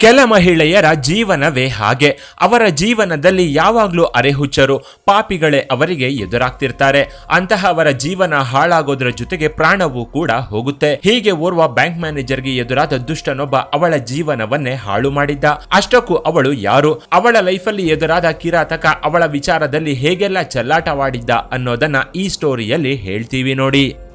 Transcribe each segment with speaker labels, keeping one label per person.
Speaker 1: ಕೆಲ ಮಹಿಳೆಯರ ಜೀವನವೇ ಹಾಗೆ. ಅವರ ಜೀವನದಲ್ಲಿ ಯಾವಾಗಲೂ ಅರೆಹುಚ್ಚರು, ಪಾಪಿಗಳೇ ಅವರಿಗೆ ಎದುರಾಗ್ತಿರ್ತಾರೆ. ಅಂತಹ ಅವರ ಜೀವನ ಹಾಳಾಗೋದ್ರ ಜೊತೆಗೆ ಪ್ರಾಣವೂ ಕೂಡ ಹೋಗುತ್ತೆ. ಹೀಗೆ ಓರ್ವ ಬ್ಯಾಂಕ್ ಮ್ಯಾನೇಜರ್ಗೆ ಎದುರಾದ ದುಷ್ಟನೊಬ್ಬ ಅವಳ ಜೀವನವನ್ನೇ ಹಾಳು ಮಾಡಿದ್ದ. ಅಷ್ಟಕ್ಕೂ ಅವಳು ಯಾರು? ಅವಳ ಲೈಫಲ್ಲಿ ಎದುರಾದ ಕಿರಾತಕ ಅವಳ ವಿಚಾರದಲ್ಲಿ ಹೇಗೆಲ್ಲ ಚಲ್ಲಾಟವಾಡಿದ್ದ ಅನ್ನೋದನ್ನ ಈ ಸ್ಟೋರಿಯಲ್ಲಿ ಹೇಳ್ತೀವಿ ನೋಡಿ.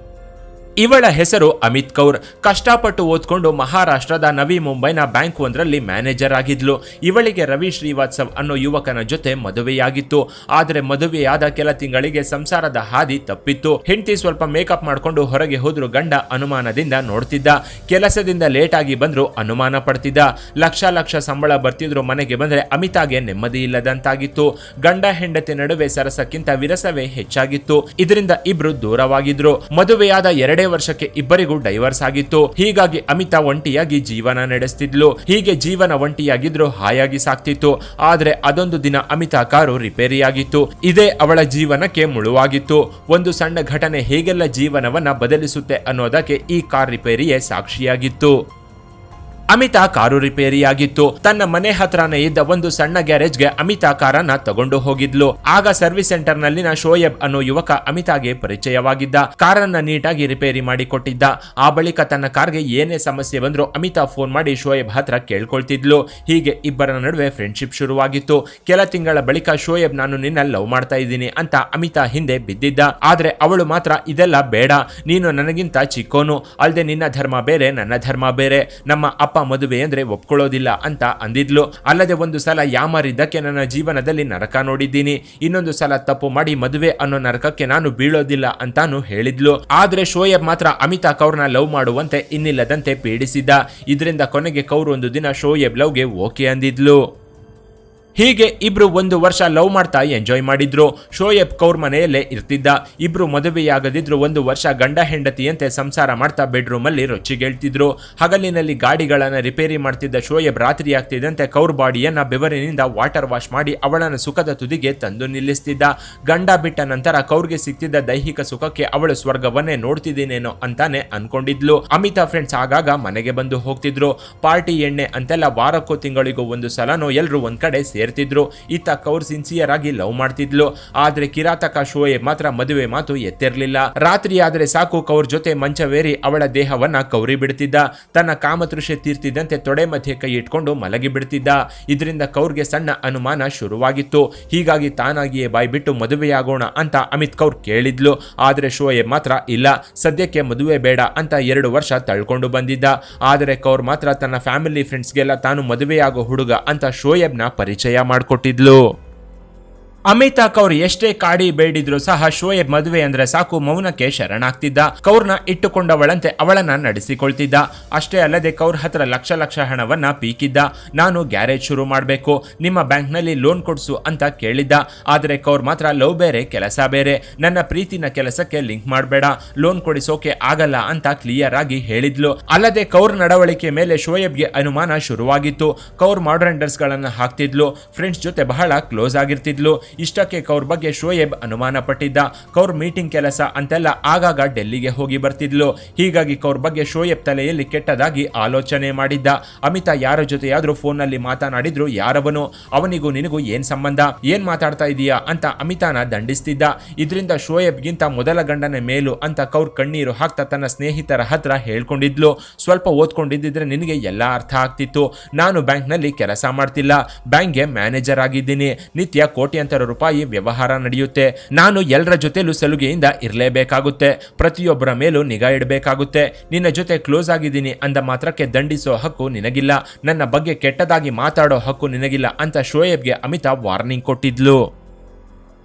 Speaker 1: ಇವಳ ಹೆಸರು ಅಮಿತ್ ಕೌರ್. ಕಷ್ಟಪಟ್ಟು ಓದ್ಕೊಂಡು ಮಹಾರಾಷ್ಟ್ರದ ನವಿ ಮುಂಬೈನ ಬ್ಯಾಂಕ್ ಒಂದರಲ್ಲಿ ಮ್ಯಾನೇಜರ್ ಆಗಿದ್ಲು. ಇವಳಿಗೆ ರವಿ ಶ್ರೀವಾತ್ಸವ್ ಅನ್ನೋ ಯುವಕನ ಜೊತೆ ಮದುವೆಯಾಗಿತ್ತು. ಆದರೆ ಮದುವೆಯಾದ ಕೆಲ ತಿಂಗಳಿಗೆ ಸಂಸಾರದ ಹಾದಿ ತಪ್ಪಿತ್ತು. ಹೆಂಡತಿ ಸ್ವಲ್ಪ ಮೇಕಪ್ ಮಾಡ್ಕೊಂಡು ಹೊರಗೆ ಹೋದ್ರು ಗಂಡ ಅನುಮಾನದಿಂದ ನೋಡ್ತಿದ್ದ. ಕೆಲಸದಿಂದ ಲೇಟ್ ಆಗಿ ಬಂದ್ರು ಅನುಮಾನ ಪಡ್ತಿದ್ದ. ಲಕ್ಷ ಲಕ್ಷ ಸಂಬಳ ಬರ್ತಿದ್ರು ಮನೆಗೆ ಬಂದ್ರೆ ಅಮಿತಾಗೆ ನೆಮ್ಮದಿ ಇಲ್ಲದಂತಾಗಿತ್ತು. ಗಂಡ ಹೆಂಡತಿ ನಡುವೆ ಸರಸಕ್ಕಿಂತ ವಿರಸವೇ ಹೆಚ್ಚಾಗಿತ್ತು. ಇದರಿಂದ ಇಬ್ರು ದೂರವಾಗಿದ್ರು. ಮದುವೆಯಾದ ಎರಡೇ ವರ್ಷಕ್ಕೆ ಇಬ್ಬರಿಗೂ ಡೈವರ್ಸ್ ಆಗಿತ್ತು. ಹೀಗಾಗಿ ಅಮಿತಾ ಒಂಟಿಯಾಗಿ ಜೀವನ ನಡೆಸ್ತಿದ್ಲು. ಹೀಗೆ ಜೀವನ ಒಂಟಿಯಾಗಿದ್ರು ಹಾಯಾಗಿ ಸಾಕ್ತಿತ್ತು. ಆದ್ರೆ ಅದೊಂದು ದಿನ ಅಮಿತಾ ಕಾರು ರಿಪೇರಿಯಾಗಿತ್ತು ಇದೇ ಅವಳ ಜೀವನಕ್ಕೆ ಮುಳುವಾಗಿತ್ತು. ಒಂದು ಸಣ್ಣ ಘಟನೆ ಹೇಗೆಲ್ಲ ಜೀವನವನ್ನ ಬದಲಿಸುತ್ತೆ ಅನ್ನೋದಕ್ಕೆ ಈ ಕಾರ್ ರಿಪೇರಿಯೇ ಸಾಕ್ಷಿಯಾಗಿತ್ತು. ಅಮಿತಾ ಕಾರು ರಿಪೇರಿಯಾಗಿತ್ತು. ತನ್ನ ಮನೆ ಹತ್ರನೇ ಇದ್ದ ಒಂದು ಸಣ್ಣ ಗ್ಯಾರೇಜ್ಗೆ ಅಮಿತಾ ಕಾರನ್ನ ತಗೊಂಡು ಹೋಗಿದ್ಲು. ಆಗ ಸರ್ವಿಸ್ ಸೆಂಟರ್ ನಲ್ಲಿನ ಶೋಯಬ್ ಅನ್ನೋ ಯುವಕ ಅಮಿತಾಗೆ ಪರಿಚಯವಾಗಿದ್ದ. ಕಾರನ್ನ ನೀಟಾಗಿ ರಿಪೇರಿ ಮಾಡಿಕೊಟ್ಟಿದ್ದ. ಆ ಬಳಿಕ ತನ್ನ ಕಾರ್ಗೆ ಏನೇ ಸಮಸ್ಯೆ ಬಂದ್ರು ಅಮಿತಾ ಫೋನ್ ಮಾಡಿ ಶೋಯಬ್ ಹತ್ರ ಕೇಳ್ಕೊಳ್ತಿದ್ಲು. ಹೀಗೆ ಇಬ್ಬರ ನಡುವೆ ಫ್ರೆಂಡ್ಶಿಪ್ ಶುರುವಾಗಿತ್ತು. ಕೆಲ ತಿಂಗಳ ಬಳಿಕ ಶೋಯಬ್, ನಾನು ನಿನ್ನ ಲವ್ ಮಾಡ್ತಾ ಇದ್ದೀನಿ ಅಂತ ಅಮಿತಾ ಹಿಂದೆ ಬಿದ್ದಿದ್ದ. ಆದ್ರೆ ಅವಳು ಮಾತ್ರ, ಇದೆಲ್ಲ ಬೇಡ. ನೀನು ನನಗಿಂತ ಚಿಕ್ಕೋನು. ಅಲ್ದೆ ನಿನ್ನ ಧರ್ಮ ಬೇರೆ, ನನ್ನ ಧರ್ಮ ಬೇರೆ. ನಮ್ಮ ಅಪ್ಪ ಮದುವೆ ಅಂದ್ರೆ ಒಪ್ಕೊಳ್ಳೋದಿಲ್ಲ ಅಂತ ಅಂದಿದ್ಲು. ಅಲ್ಲದೆ ಒಂದು ಸಲ ಯಾಮಾರಿದ್ದಕ್ಕೆ ನನ್ನ ಜೀವನದಲ್ಲಿ ನರಕ ನೋಡಿದ್ದೀನಿ. ಇನ್ನೊಂದು ಸಲ ತಪ್ಪು ಮಾಡಿ ಮದುವೆ ಅನ್ನೋ ನರಕಕ್ಕೆ ನಾನು ಬೀಳೋದಿಲ್ಲ ಅಂತಾನು ಹೇಳಿದ್ಲು. ಆದ್ರೆ ಶೋಯಬ್ ಮಾತ್ರ ಅಮಿತಾ ಕೌರ್ನ ಲವ್ ಮಾಡುವಂತೆ ಇನ್ನಿಲ್ಲದಂತೆ ಪೀಡಿಸಿದ್ದ. ಇದರಿಂದ ಕೊನೆಗೆ ಕೌರ್ ಒಂದು ದಿನ ಶೋಯಬ್ ಲವ್ಗೆ ಓಕೆ ಅಂದಿದ್ಲು. ಹೀಗೆ ಇಬ್ರು ಒಂದು ವರ್ಷ ಲವ್ ಮಾಡ್ತಾ ಎಂಜಾಯ್ ಮಾಡಿದ್ರು. ಶೋಯಬ್ ಕೌರ್ ಮನೆಯಲ್ಲೇ ಇರ್ತಿದ್ದ. ಇಬ್ರು ಮದುವೆಯಾಗದಿದ್ರು ಒಂದು ವರ್ಷ ಗಂಡ ಹೆಂಡತಿಯಂತೆ ಸಂಸಾರ ಮಾಡ್ತಾ ಬೆಡ್ರೂಮ್ ಅಲ್ಲಿ ರೊಚ್ಚಿಗೇಳ್ತಿದ್ರು ಹಗಲಿನಲ್ಲಿ ಗಾಡಿಗಳನ್ನ ರಿಪೇರಿ ಮಾಡ್ತಿದ್ದ ಶೋಯಬ್ ರಾತ್ರಿ ಆಗ್ತಿದ್ದಂತೆ ಕೌರ್ ಬಾಡಿಯನ್ನ ಬೆವರಿನಿಂದ ವಾಟರ್ ವಾಶ್ ಮಾಡಿ ಅವಳನ್ನು ಸುಖದ ತುದಿಗೆ ತಂದು ನಿಲ್ಲಿಸ್ತಿದ್ದ. ಗಂಡ ಬಿಟ್ಟ ನಂತರ ಕೌರ್ಗೆ ಸಿಗ್ತಿದ್ದ ದೈಹಿಕ ಸುಖಕ್ಕೆ ಅವಳು ಸ್ವರ್ಗವನ್ನೇ ನೋಡ್ತಿದ್ದೀನೇನೋ ಅಂತಾನೆ ಅನ್ಕೊಂಡಿದ್ಲು. ಅಮಿತಾ ಫ್ರೆಂಡ್ಸ್ ಆಗಾಗ ಮನೆಗೆ ಬಂದು ಹೋಗ್ತಿದ್ರು. ಪಾರ್ಟಿ ಎಣ್ಣೆ ಅಂತೆಲ್ಲ ವಾರಕ್ಕೂ ತಿಂಗಳಿಗೂ ಒಂದು ಸಲನೋ ಎಲ್ಲರೂ ಒಂದ್ ಕಡೆ ಸೇರ್ತಿದ್ರು ಇತ್ತ ಕೌರ್ ಸಿನ್ಸಿಯರ್ ಆಗಿ ಲವ್ ಮಾಡ್ತಿದ್ಲು. ಆದ್ರೆ ಕಿರಾತಕ ಶೋಯೆ ಮಾತ್ರ ಮದುವೆ ಮಾತು ಎತ್ತಿರ್ಲಿಲ್ಲ. ರಾತ್ರಿ ಆದ್ರೆ ಸಾಕು ಕೌರ್ ಜೊತೆ ಮಂಚವೇರಿ ಅವಳ ದೇಹವನ್ನ ಕೌರಿ ಬಿಡ್ತಿದ್ದ. ತನ್ನ ಕಾಮತೃಷೆ ತೀರ್ತಿದ್ದಂತೆ ತೊಡೆ ಮಧ್ಯೆ ಕೈ ಇಟ್ಕೊಂಡು ಮಲಗಿ ಬಿಡ್ತಿದ್ದ. ಇದರಿಂದ ಕೌರ್ಗೆ ಸಣ್ಣ ಅನುಮಾನ ಶುರುವಾಗಿತ್ತು. ಹೀಗಾಗಿ ತಾನಾಗಿಯೇ ಬಾಯ್ ಬಿಟ್ಟು ಮದುವೆಯಾಗೋಣ ಅಂತ ಅಮಿತ್ ಕೌರ್ ಕೇಳಿದ್ಲು. ಆದ್ರೆ ಶೋಯೆ ಮಾತ್ರ ಇಲ್ಲ. ಸದ್ಯಕ್ಕೆ ಮದುವೆ ಬೇಡ ಅಂತ ಎರಡು ವರ್ಷ ತಳ್ಕೊಂಡು ಬಂದಿದ್ದ. ಆದರೆ ಕೌರ್ ಮಾತ್ರ ತನ್ನ ಫ್ಯಾಮಿಲಿ ಫ್ರೆಂಡ್ಸ್ಗೆಲ್ಲ ತಾನು ಮದುವೆಯಾಗೋ ಹುಡುಗ ಅಂತ ಶೋಯಬ್ನ ಪರಿಚಯ ಮಾಡಿಕೊಟ್ಟಿದ್ಲು. ಅಮಿತಾ ಕೌರ್ ಎಷ್ಟೇ ಕಾಡಿ ಬೇಡಿದ್ರು ಸಹ ಶೋಯಬ್ ಮದುವೆ ಅಂದ್ರೆ ಸಾಕು ಮೌನಕ್ಕೆ ಶರಣಾಗ್ತಿದ್ದ. ಕೌರ್ನ ಇಟ್ಟುಕೊಂಡವಳಂತೆ ಅವಳನ್ನ ನಡೆಸಿಕೊಳ್ತಿದ್ದ. ಅಷ್ಟೇ ಅಲ್ಲದೆ ಕೌರ್ ಹತ್ರ ಲಕ್ಷ ಲಕ್ಷ ಹಣವನ್ನ ಪೀಕಿದ್ದ. ನಾನು ಗ್ಯಾರೇಜ್ ಶುರು ಮಾಡಬೇಕು, ನಿಮ್ಮ ಬ್ಯಾಂಕ್ನಲ್ಲಿ ಲೋನ್ ಕೊಡಿಸು ಅಂತ ಕೇಳಿದ್ದ. ಆದರೆ ಕೌರ್ ಮಾತ್ರ ಲವ್ ಬೇರೆ, ಕೆಲಸ ಬೇರೆ. ನನ್ನ ಪ್ರೀತಿನ ಕೆಲಸಕ್ಕೆ ಲಿಂಕ್ ಮಾಡಬೇಡ, ಲೋನ್ ಕೊಡಿಸೋಕೆ ಆಗಲ್ಲ ಅಂತ ಕ್ಲಿಯರ್ ಆಗಿ ಹೇಳಿದ್ಲು. ಅಲ್ಲದೆ ಕೌರ್ ನಡವಳಿಕೆ ಮೇಲೆ ಶೋಯಬ್ಗೆ ಅನುಮಾನ ಶುರುವಾಗಿತ್ತು. ಕೌರ್ ಮಾಡರ್ನ್ ಗಳನ್ನ ಹಾಕ್ತಿದ್ಲು. ಫ್ರೆಂಡ್ಸ್ ಜೊತೆ ಬಹಳ ಕ್ಲೋಸ್ ಆಗಿರ್ತಿದ್ಲು. ಇಷ್ಟಕ್ಕೆ ಕೌರ್ ಬಗ್ಗೆ ಶೋಯೆಬ್ ಅನುಮಾನ ಪಟ್ಟಿದ್ದ. ಕೌರ್ ಮೀಟಿಂಗ್ ಕೆಲಸ ಅಂತೆಲ್ಲ ಆಗಾಗ ಡೆಲ್ಲಿಗೆ ಹೋಗಿ ಬರ್ತಿದ್ಲು. ಹೀಗಾಗಿ ಕೌರ್ ಬಗ್ಗೆ ಶೋಯೆಬ್ ತಲೆಯಲ್ಲಿ ಕೆಟ್ಟದಾಗಿ ಆಲೋಚನೆ ಮಾಡಿದ್ದ. ಅಮಿತಾ ಯಾರ ಜೊತೆಯಾದ್ರೂ ಫೋನ್ನಲ್ಲಿ ಮಾತನಾಡಿದ್ರು ಯಾರವನು? ಅವನಿಗೂ ನಿನಗೂ ಏನ್ ಸಂಬಂಧ? ಏನ್ ಮಾತಾಡ್ತಾ ಇದೀಯಾ? ಅಂತ ಅಮಿತಾನ ದಂಡಿಸ್ತಿದ್ದ. ಇದರಿಂದ ಶೋಯಬ್ಗಿಂತ ಮೊದಲ ಗಂಡನ ಮೇಲು ಅಂತ ಕೌರ್ ಕಣ್ಣೀರು ಹಾಕ್ತಾ ತನ್ನ ಸ್ನೇಹಿತರ ಹತ್ರ ಹೇಳ್ಕೊಂಡಿದ್ಲು. ಸ್ವಲ್ಪ ಓದ್ಕೊಂಡಿದ್ದಿದ್ರೆ ನಿನಗೆ ಎಲ್ಲ ಅರ್ಥ ಆಗ್ತಿತ್ತು. ನಾನು ಬ್ಯಾಂಕ್ನಲ್ಲಿ ಕೆಲಸ ಮಾಡ್ತಿಲ್ಲ. ಬ್ಯಾಂಕ್ಗೆ ಮ್ಯಾನೇಜರ್ ಆಗಿದ್ದೀನಿ. ನಿತ್ಯ ಕೋಟ್ಯಾಂತರ ರೂಪಾಯಿ ವ್ಯವಹಾರ ನಡೆಯುತ್ತೆ. ನಾನು ಎಲ್ಲರ ಜೊತೆಲೂ ಸಲುಗೆಯಿಂದ ಇರಲೇಬೇಕಾಗುತ್ತೆ. ಪ್ರತಿಯೊಬ್ಬರ ಮೇಲೂ ನಿಗಾ ಇಡಬೇಕಾಗುತ್ತೆ. ನಿನ್ನ ಜೊತೆ ಕ್ಲೋಸ್ ಆಗಿದ್ದೀನಿ ಅಂದ ಮಾತ್ರಕ್ಕೆ ದಂಡಿಸೋ ಹಕ್ಕು ನಿನಗಿಲ್ಲ. ನನ್ನ ಬಗ್ಗೆ ಕೆಟ್ಟದಾಗಿ ಮಾತಾಡೋ ಹಕ್ಕು ನಿನಗಿಲ್ಲ ಅಂತ ಶೋಯೇಬ್ಗೆ ಅಮಿತಾಬ್ ವಾರ್ನಿಂಗ್ ಕೊಟ್ಟಿದ್ಲು.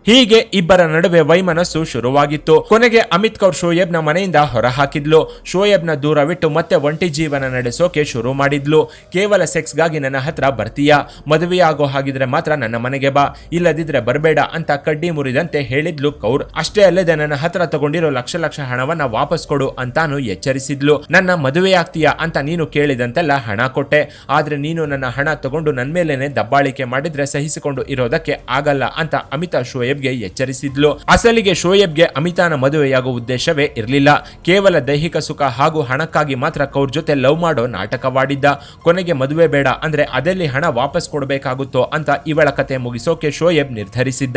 Speaker 1: ಹೀಗೆ ಇಬ್ಬರ ನಡುವೆ ವೈಮನಸ್ಸು ಶುರುವಾಗಿತ್ತು. ಕೊನೆಗೆ ಅಮಿತ್ ಕೌರ್ ಶೋಯಬ್ನ ಮನೆಯಿಂದ ಹೊರಹಾಕಿದ್ಲು. ಹಾಕಿದ್ಲು ನ ದೂರವಿಟ್ಟು ಮತ್ತೆ ಒಂಟಿ ಜೀವನ ನಡೆಸೋಕೆ ಶುರು ಮಾಡಿದ್ಲು. ಕೇವಲ ಸೆಕ್ಸ್ಗಾಗಿ ನನ್ನ ಹತ್ರ ಬರ್ತೀಯಾ? ಮದುವೆಯಾಗೋ ಹಾಗಿದ್ರೆ ಮಾತ್ರ ನನ್ನ ಮನೆಗೆ ಬಾ. ಇಲ್ಲದಿದ್ರೆ ಬರಬೇಡ ಅಂತ ಕಡ್ಡಿ ಮುರಿದಂತೆ ಹೇಳಿದ್ಲು ಕೌರ್. ಅಷ್ಟೇ ಅಲ್ಲದೆ ನನ್ನ ಹತ್ರ ತಗೊಂಡಿರೋ ಲಕ್ಷ ಲಕ್ಷ ಹಣವನ್ನ ವಾಪಸ್ ಕೊಡು ಅಂತಾನು ಎಚ್ಚರಿಸಿದ್ಲು. ನನ್ನ ಮದುವೆ ಆಗ್ತೀಯಾ ಅಂತ ನೀನು ಕೇಳಿದಂತೆಲ್ಲ ಹಣ ಕೊಟ್ಟೆ. ಆದ್ರೆ ನೀನು ನನ್ನ ಹಣ ತಗೊಂಡು ನನ್ನ ಮೇಲೇನೆ ದಬ್ಬಾಳಿಕೆ ಮಾಡಿದ್ರೆ ಸಹಿಸಿಕೊಂಡು ಇರೋದಕ್ಕೆ ಆಗಲ್ಲ ಅಂತ ಅಮಿತಾ ಶೋಯಬ್ ಶೋಯಬ್ಗೆ ಎಚ್ಚರಿಸಿದ್ಲು. ಅಸಲಿಗೆ ಶೋಯಬ್ಗೆ ಅಮಿತಾನ ಮದುವೆಯಾಗುವ ಉದ್ದೇಶವೇ ಇರಲಿಲ್ಲ. ಕೇವಲ ದೈಹಿಕ ಸುಖ ಹಾಗೂ ಹಣಕ್ಕಾಗಿ ಮಾತ್ರ ಕೌರ್ ಜೊತೆ ಲವ್ ಮಾಡೋ ನಾಟಕವಾಡಿದ್ದ. ಕೊನೆಗೆ ಮದುವೆ ಬೇಡ ಅಂದ್ರೆ ಅದೆಲ್ಲಿ ಹಣ ವಾಪಸ್ ಕೊಡಬೇಕಾಗುತ್ತೋ ಅಂತ ಇವಳ ಕತೆ ಮುಗಿಸೋಕೆ ಶೋಯಬ್ ನಿರ್ಧರಿಸಿದ್ದ.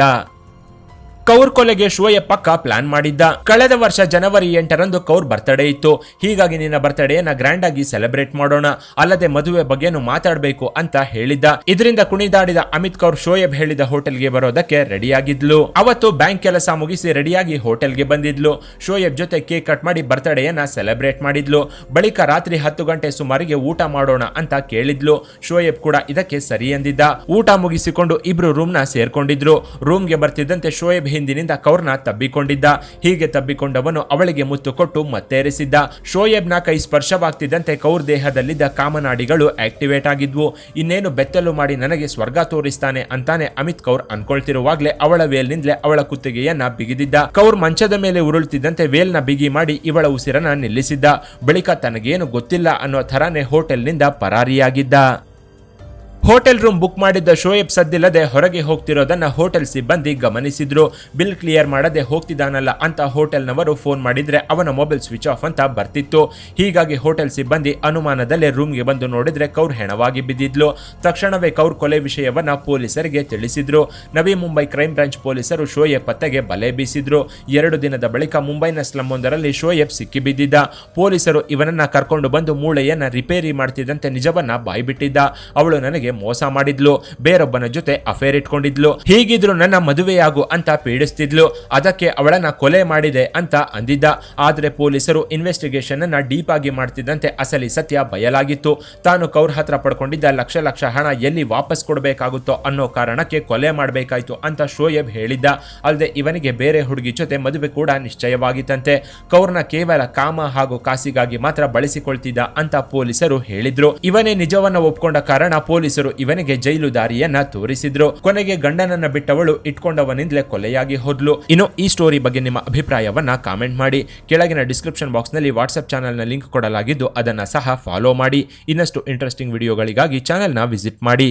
Speaker 1: ಕೌರ್ ಕೊಲೆಗೆ ಶೋಯೆಬ್ ಪಕ್ಕ ಪ್ಲಾನ್ ಮಾಡಿದ್ದ. ಕಳೆದ ವರ್ಷ ಜನವರಿ ಎಂಟರಂದು ಕೌರ್ ಬರ್ತ್ಡೇ ಇತ್ತು. ಹೀಗಾಗಿ ನಿನ್ನ ಬರ್ತಡೇನ ಗ್ರ್ಯಾಂಡ್ ಆಗಿ ಸೆಲೆಬ್ರೇಟ್ ಮಾಡೋಣ. ಅಲ್ಲದೆ ಮದುವೆ ಬಗ್ಗೆನೂ ಮಾತಾಡಬೇಕು ಅಂತ ಹೇಳಿದ್ದ. ಇದರಿಂದ ಕುಣಿದಾಡಿದ ಅಮಿತ್ ಕೌರ್ ಶೋಯಬ್ ಹೇಳಿದ ಹೋಟೆಲ್ಗೆ ಬರೋದಕ್ಕೆ ರೆಡಿಯಾಗಿದ್ಲು. ಅವತ್ತು ಬ್ಯಾಂಕ್ ಕೆಲಸ ಮುಗಿಸಿ ರೆಡಿಯಾಗಿ ಹೋಟೆಲ್ಗೆ ಬಂದಿದ್ಲು. ಶೋಯಬ್ ಜೊತೆ ಕೇಕ್ ಕಟ್ ಮಾಡಿ ಬರ್ತ್ಡೇಯನ್ನ ಸೆಲೆಬ್ರೇಟ್ ಮಾಡಿದ್ಲು. ಬಳಿಕ ರಾತ್ರಿ ಹತ್ತು ಗಂಟೆ ಸುಮಾರಿಗೆ ಊಟ ಮಾಡೋಣ ಅಂತ ಕೇಳಿದ್ಲು. ಶೋಯಬ್ ಕೂಡ ಇದಕ್ಕೆ ಸರಿ ಎಂದಿದ್ದ. ಊಟ ಮುಗಿಸಿಕೊಂಡು ಇಬ್ರು ರೂಮ್ನ ಸೇರ್ಕೊಂಡಿದ್ರು. ರೂಮ್ಗೆ ಬರ್ತಿದ್ದಂತೆ ಶೋಯಬ್ ಹಿಂದಿನಿಂದ ಕೌರ್ನ ತಬ್ಬಿಕೊಂಡಿದ್ದ. ಹೀಗೆ ತಬ್ಬಿಕೊಂಡವನು ಅವಳಿಗೆ ಮುತ್ತು ಕೊಟ್ಟು ಮತ್ತೇರಿಸಿದ್ದ. ಶೋಯೇಬ್ನ ಕೈ ಸ್ಪರ್ಶವಾಗ್ತಿದ್ದಂತೆ ಕೌರ್ ದೇಹದಲ್ಲಿದ್ದ ಕಾಮನಾಡಿಗಳು ಆಕ್ಟಿವೇಟ್ ಆಗಿದ್ವು. ಇನ್ನೇನು ಬೆತ್ತಲು ಮಾಡಿ ನನಗೆ ಸ್ವರ್ಗ ತೋರಿಸ್ತಾನೆ ಅಂತಾನೆ ಅಮಿತ್ ಕೌರ್ ಅನ್ಕೊಳ್ತಿರುವಾಗ್ಲೇ ಅವಳ ವೇಲ್ನಿಂದಲೇ ಅವಳ ಕುತ್ತಿಗೆಯನ್ನ ಬಿಗಿದಿದ್ದ. ಕೌರ್ ಮಂಚದ ಮೇಲೆ ಉರುಳ್ತಿದ್ದಂತೆ ವೇಲ್ನ ಬಿಗಿ ಮಾಡಿ ಇವಳ ಉಸಿರನ್ನ ನಿಲ್ಲಿಸಿದ್ದ. ಬಳಿಕ ತನಗೇನು ಗೊತ್ತಿಲ್ಲ ಅನ್ನೋ ಥರಾನೇ ಹೋಟೆಲ್ನಿಂದ ಪರಾರಿಯಾಗಿದ್ದ. ಹೋಟೆಲ್ ರೂಮ್ ಬುಕ್ ಮಾಡಿದ್ದ ಶೋಯಬ್ ಸದ್ದಿಲ್ಲದೆ ಹೊರಗೆ ಹೋಗ್ತಿರೋದನ್ನ ಹೋಟೆಲ್ ಸಿಬ್ಬಂದಿ ಗಮನಿಸಿದ್ರು. ಬಿಲ್ ಕ್ಲಿಯರ್ ಮಾಡದೆ ಹೋಗ್ತಿದ್ದಾನಲ್ಲ ಅಂತ ಹೋಟೆಲ್ನವರು ಫೋನ್ ಮಾಡಿದ್ರೆ ಅವನ ಮೊಬೈಲ್ ಸ್ವಿಚ್ ಆಫ್ ಅಂತ ಬರ್ತಿತ್ತು. ಹೀಗಾಗಿ ಹೋಟೆಲ್ ಸಿಬ್ಬಂದಿ ಅನುಮಾನದಲ್ಲೇ ರೂಮ್ಗೆ ಬಂದು ನೋಡಿದ್ರೆ ಕೌರ್ ಹೆಣವಾಗಿ ಬಿದ್ದಿದ್ಲು. ತಕ್ಷಣವೇ ಕೌರ್ ಕೊಲೆ ವಿಷಯವನ್ನ ಪೊಲೀಸರಿಗೆ ತಿಳಿಸಿದ್ರು. ನವಿ ಮುಂಬೈ ಕ್ರೈಮ್ ಬ್ರಾಂಚ್ ಪೊಲೀಸರು ಶೋಯಬ್ ಪತ್ತೆಗೆ ಬಲೆ ಬೀಸಿದ್ರು. ಎರಡು ದಿನದ ಬಳಿಕ ಮುಂಬೈನ ಸ್ಲಮ್ ಒಂದರಲ್ಲಿ ಶೋಯಬ್ ಸಿಕ್ಕಿಬಿದ್ದಿದ್ದ. ಪೊಲೀಸರು ಇವನನ್ನ ಕರ್ಕೊಂಡು ಬಂದು ಮೂಳೆಯನ್ನ ರಿಪೇರಿ ಮಾಡ್ತಿದ್ದಂತೆ ನಿಜವನ್ನ ಬಾಯ್ಬಿಟ್ಟಿದ್ದ. ಅವಳು ನನಗೆ ಮೋಸ ಮಾಡಿದ್ಲು, ಬೇರೊಬ್ಬನ ಜೊತೆ ಅಫೇರ್ ಇಟ್ಕೊಂಡಿದ್ಲು. ಹೀಗಿದ್ರು ನನ್ನ ಮದುವೆಯಾಗು ಅಂತ ಪೀಡಿಸ್ತಿದ್ಲು. ಅದಕ್ಕೆ ಅವಳನ್ನ ಕೊಲೆ ಮಾಡಿದೆ ಅಂತ ಅಂದಿದ್ದ. ಆದ್ರೆ ಪೊಲೀಸರು ಇನ್ವೆಸ್ಟಿಗೇಷನ್ ಅನ್ನ ಡೀಪ್ ಆಗಿ ಮಾಡ್ತಿದ್ದಂತೆ ಅಸಲಿ ಸತ್ಯ ಬಯಲಾಗಿತ್ತು. ತಾನು ಕೌರ್ ಹತ್ರ ಪಡ್ಕೊಂಡಿದ್ದ ಲಕ್ಷ ಲಕ್ಷ ಹಣ ಎಲ್ಲಿ ವಾಪಸ್ ಕೊಡಬೇಕಾಗುತ್ತೋ ಅನ್ನೋ ಕಾರಣಕ್ಕೆ ಕೊಲೆ ಮಾಡಬೇಕಾಯ್ತು ಅಂತ ಶೋಯಬ್ ಹೇಳಿದ್ದ. ಅಲ್ಲದೆ ಇವನಿಗೆ ಬೇರೆ ಹುಡುಗಿ ಜೊತೆ ಮದುವೆ ಕೂಡ ನಿಶ್ಚಯವಾಗಿತ್ತಂತೆ. ಕೌರ್ನ ಕೇವಲ ಕಾಮ ಹಾಗೂ ಕಾಸಿಗಾಗಿ ಮಾತ್ರ ಬಳಸಿಕೊಳ್ತಿದ್ದ ಅಂತ ಪೊಲೀಸರು ಹೇಳಿದ್ರು. ಇವನೇ ನಿಜವನ್ನ ಒಪ್ಕೊಂಡ ಕಾರಣ ಪೊಲೀಸರು ಇವನಿಗೆ ಜೈಲು ದಾರಿಯನ್ನ ತೋರಿಸಿದ್ರು. ಕೊನೆಗೆ ಗಂಡನನ್ನ ಬಿಟ್ಟವಳು ಇಟ್ಕೊಂಡವನಿಂದಲೇ ಕೊಲೆಯಾಗಿ ಹೋದ್ಲು. ಇನ್ನು ಈ ಸ್ಟೋರಿ ಬಗ್ಗೆ ನಿಮ್ಮ ಅಭಿಪ್ರಾಯವನ್ನ ಕಾಮೆಂಟ್ ಮಾಡಿ. ಕೆಳಗಿನ ಡಿಸ್ಕ್ರಿಪ್ಷನ್ ಬಾಕ್ಸ್ನಲ್ಲಿ ವಾಟ್ಸ್ಆಪ್ನ ಲಿಂಕ್ ಕೊಡಲಾಗಿದ್ದು ಅದನ್ನ ಸಹ ಫಾಲೋ ಮಾಡಿ. ಇನ್ನಷ್ಟು ಇಂಟ್ರೆಸ್ಟಿಂಗ್ ವಿಡಿಯೋಗಳಿಗಾಗಿ ಚಾನೆಲ್ನ ವಿಸಿಟ್ ಮಾಡಿ.